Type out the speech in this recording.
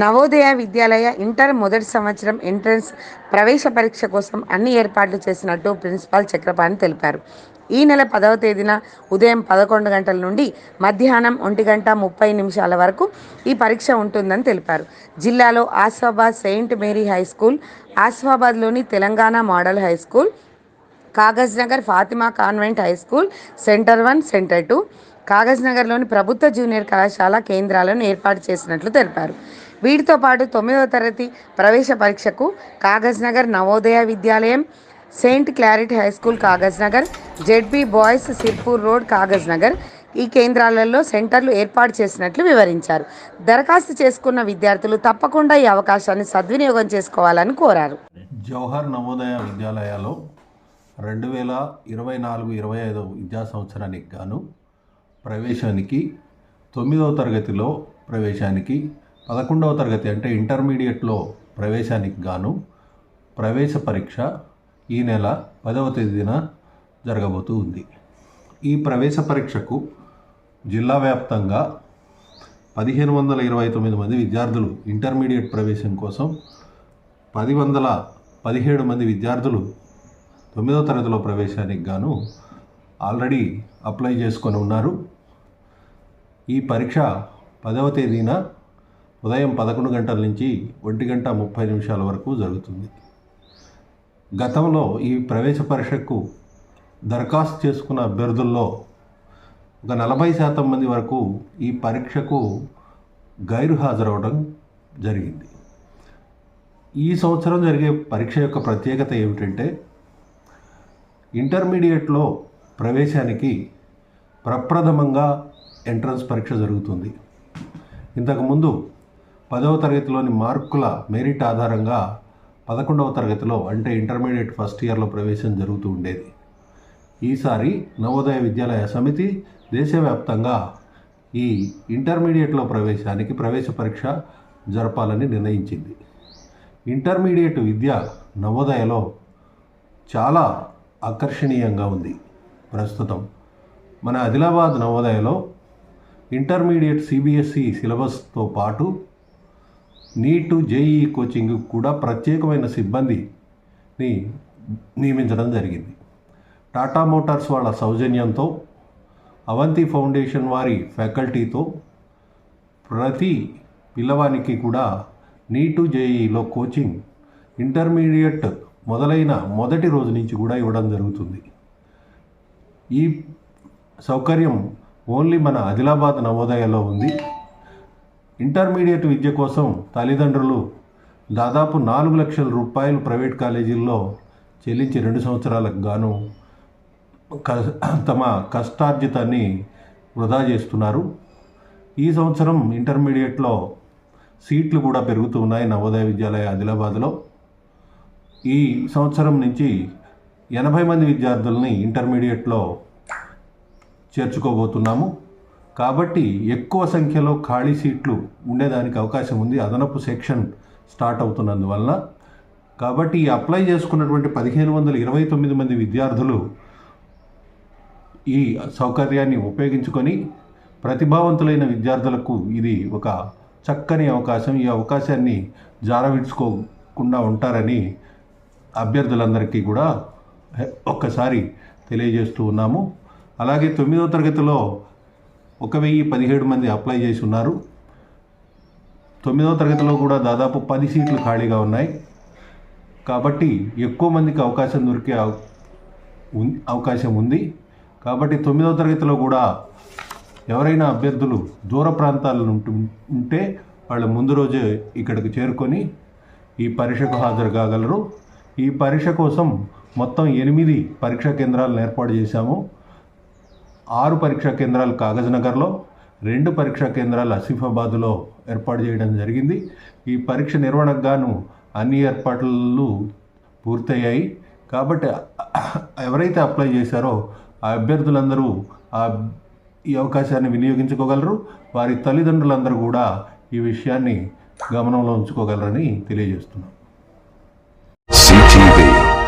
నవోదయ విద్యాలయ inter మొదటి సంవత్సరం entrance ప్రవేశ పరీక్ష కోసం అన్ని ఏర్పాట్లు చేసినట్టు ప్రిన్సిపాల్ చక్రపాణి తెలిపారు. ఈ నెల పదవ తేదీన ఉదయం పదకొండు గంటల నుండి మధ్యాహ్నం ఒంటి గంట ముప్పై నిమిషాల వరకు ఈ పరీక్ష ఉంటుందని తెలిపారు. జిల్లాలో Asifabad saint Mary high school ఆసిఫాబాద్లోని Telangana model high school Kagaznagar Fatima convent high school centre one centre two కాగజ్నగర్లోని ప్రభుత్వ జూనియర్ కళాశాల కేంద్రాలను ఏర్పాటు చేసినట్లు తెలిపారు. వీటితో పాటు తొమ్మిదవ తరగతి ప్రవేశ పరీక్షకు కాగజ్నగర్ నవోదయ విద్యాలయం saint Claret high school Kagaznagar ZB boys Sirpur road Kagaznagar ఈ కేంద్రాలలో సెంటర్లు ఏర్పాటు చేసినట్లు వివరించారు. దరఖాస్తు చేసుకున్న విద్యార్థులు తప్పకుండా ఈ అవకాశాన్ని సద్వినియోగం చేసుకోవాలని కోరారు. జవహర్ నవోదయ విద్యాలయాలో రెండు వేల ఇరవై నాలుగు ఇరవై ఐదు విద్యా సంవత్సరానికి గాను ప్రవేశానికి తొమ్మిదవ తరగతిలో ప్రవేశానికి పదకొండవ తరగతి అంటే ఇంటర్మీడియట్లో ప్రవేశానికి గాను ప్రవేశ పరీక్ష ఈ నెల పదవ తేదీన జరగబోతూ ఉంది. ఈ ప్రవేశ పరీక్షకు జిల్లా వ్యాప్తంగా పదిహేను వందల ఇరవై తొమ్మిది మంది విద్యార్థులు ఇంటర్మీడియట్ ప్రవేశం కోసం పది వందల పదిహేడు మంది విద్యార్థులు తొమ్మిదవ తరగతిలో ప్రవేశానికి గాను ఆల్రెడీ అప్లై చేసుకొని ఉన్నారు. ఈ పరీక్ష పదవ తేదీన ఉదయం పదకొండు గంటల నుంచి ఒంటి గంట ముప్పై నిమిషాల వరకు జరుగుతుంది. గతంలో ఈ ప్రవేశ పరీక్షకు దరఖాస్తు చేసుకున్న అభ్యర్థుల్లో ఒక నలభై శాతం మంది వరకు ఈ పరీక్షకు గైరు హాజరవడం జరిగింది. ఈ సంవత్సరం జరిగే పరీక్ష యొక్క ప్రత్యేకత ఏమిటంటే ఇంటర్మీడియట్లో ప్రవేశానికి ప్రప్రథమంగా ఎంట్రన్స్ పరీక్ష జరుగుతుంది. ఇంతకుముందు పదవ తరగతిలోని మార్కుల మెరిట్ ఆధారంగా పదకొండవ తరగతిలో అంటే ఇంటర్మీడియట్ ఫస్ట్ ఇయర్లో ప్రవేశం జరుగుతూ ఉండేది. ఈసారి నవోదయ విద్యాలయ సమితి దేశవ్యాప్తంగా ఈ ఇంటర్మీడియట్లో ప్రవేశానికి ప్రవేశ పరీక్ష జరపాలని నిర్ణయించింది. ఇంటర్మీడియట్ విద్య నవోదయలో చాలా ఆకర్షణీయంగా ఉంది. ప్రస్తుతం. మన ఆదిలాబాద్ నవోదయలో ఇంటర్మీడియట్ సిబిఎస్ఈ సిలబస్తో పాటు నీటు జేఈ కోచింగ్ కూడా ప్రత్యేకమైన సిబ్బందిని నియమించడం జరిగింది. టాటా మోటార్స్ వాళ్ళ సౌజన్యంతో అవంతి ఫౌండేషన్ వారి ఫ్యాకల్టీతో ప్రతి పిల్లవానికి కూడా నీటు జేఈలో కోచింగ్ ఇంటర్మీడియట్ మొదలైన మొదటి రోజు నుంచి కూడా ఇవ్వడం జరుగుతుంది. ఈ సౌకర్యం ఓన్లీ మన ఆదిలాబాద్ నవోదయలో ఉంది. ఇంటర్మీడియట్ విద్య కోసం తల్లిదండ్రులు దాదాపు నాలుగు లక్షల రూపాయలు ప్రైవేట్ కాలేజీల్లో చెల్లించి రెండు సంవత్సరాలకు గాను క తమ కష్టార్జితాన్ని వృధా చేస్తున్నారు. ఈ సంవత్సరం ఇంటర్మీడియట్లో సీట్లు కూడా పెరుగుతూ ఉన్నాయి నవోదయ విద్యాలయ ఆదిలాబాద్లో. ఈ సంవత్సరం నుంచి ఎనభై మంది విద్యార్థుల్ని ఇంటర్మీడియట్లో చేర్చుకోబోతున్నాము. కాబట్టి ఎక్కువ సంఖ్యలో ఖాళీ సీట్లు ఉండేదానికి అవకాశం ఉంది. అదనపు సెక్షన్ స్టార్ట్ అవుతున్నందువలన. కాబట్టి ఈ అప్లై చేసుకున్నటువంటి పదిహేను వందల ఇరవై తొమ్మిది మంది విద్యార్థులు ఈ సౌకర్యాన్ని ఉపయోగించుకొని ప్రతిభావంతులైన విద్యార్థులకు ఇది ఒక చక్కని అవకాశం. ఈ అవకాశాన్ని జారవిడ్చుకోకుండా ఉంటారని అభ్యర్థులందరికీ కూడా ఒక్కసారి తెలియజేస్తూ ఉన్నాము. అలాగే తొమ్మిదవ తరగతిలో ఒక వెయ్యి పదిహేడు మంది అప్లై చేసి ఉన్నారు. తొమ్మిదవ తరగతిలో కూడా దాదాపు పది సీట్లు ఖాళీగా ఉన్నాయి. కాబట్టి ఎక్కువ మందికి అవకాశం దొరికే అవకాశం ఉంది. కాబట్టి తొమ్మిదవ తరగతిలో కూడా ఎవరైనా అభ్యర్థులు దూర ప్రాంతాల నుండి ఉంటే వాళ్ళు ముందు రోజే ఇక్కడికి చేరుకొని ఈ పరీక్షకు హాజరు కాగలరు. ఈ పరీక్ష కోసం మొత్తం ఎనిమిది పరీక్షా కేంద్రాలను ఏర్పాటు చేశాము. ఆరు పరీక్షా కేంద్రాలు కాగజ్ నగర్లో రెండు పరీక్షా కేంద్రాలు ఆసిఫాబాద్లో ఏర్పాటు చేయడం జరిగింది. ఈ పరీక్ష నిర్వహణకు గాను అన్ని ఏర్పాట్లు పూర్తయ్యాయి. కాబట్టి ఎవరైతే అప్లై చేశారో ఆ అభ్యర్థులందరూ ఆ ఈ అవకాశాన్ని వినియోగించుకోగలరు. వారి తల్లిదండ్రులందరూ కూడా ఈ విషయాన్ని గమనంలో ఉంచుకోగలరని తెలియజేస్తున్నాం.